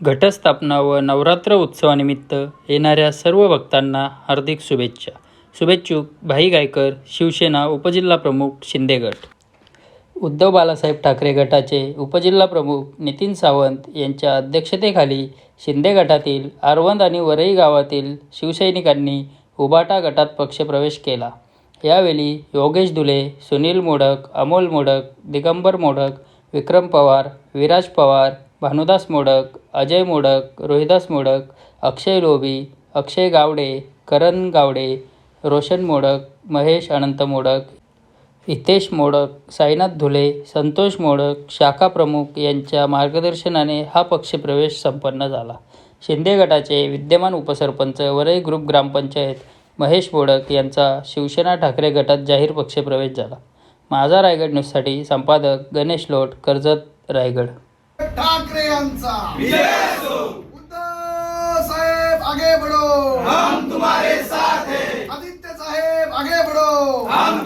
घटस्थापना व नवरात्र उत्सवानिमित्त येणाऱ्या सर्व भक्तांना हार्दिक शुभेच्छा. शुभेच्छुक भाई गायकर शिवसेना उपजिल्हाप्रमुख प्रमुख शिंदेगट उद्धव बालासाहेब ठाकरे गटाचे उपजिल्हाप्रमुख नितीन सावंत यांच्या अध्यक्षतेखाली शिंदे गटातील आरवंद आणि वरई गावातील शिवसैनिकांनी उबाटा गटात पक्षप्रवेश केला. यावेळी योगेश दुले सुनील मोडक अमोल मोडक दिगंबर मोडक विक्रम पवार विराज पवार भानुदास मोडक अजय मोडक रोहिदास मोडक अक्षय लोभी अक्षय गावडे करण गावडे रोशन मोडक महेश अनंत मोडक हितेश मोडक साईनाथ धुले संतोष मोडक शाखा प्रमुख यांच्या मार्गदर्शनाने हा पक्षप्रवेश संपन्न झाला. शिंदे गटाचे विद्यमान उपसरपंच वरई ग्रुप ग्रामपंचायत महेश मोडक यांचा शिवसेना ठाकरे गटात जाहीर पक्षप्रवेश झाला. माझा रायगड न्यूजसाठी संपादक गणेश लोट कर्जत रायगड. ठाकरे यांचा. उद्धव साहेब आगे बडो हम तुम्हारे साथ आदित्य साहेब आगे बडो हम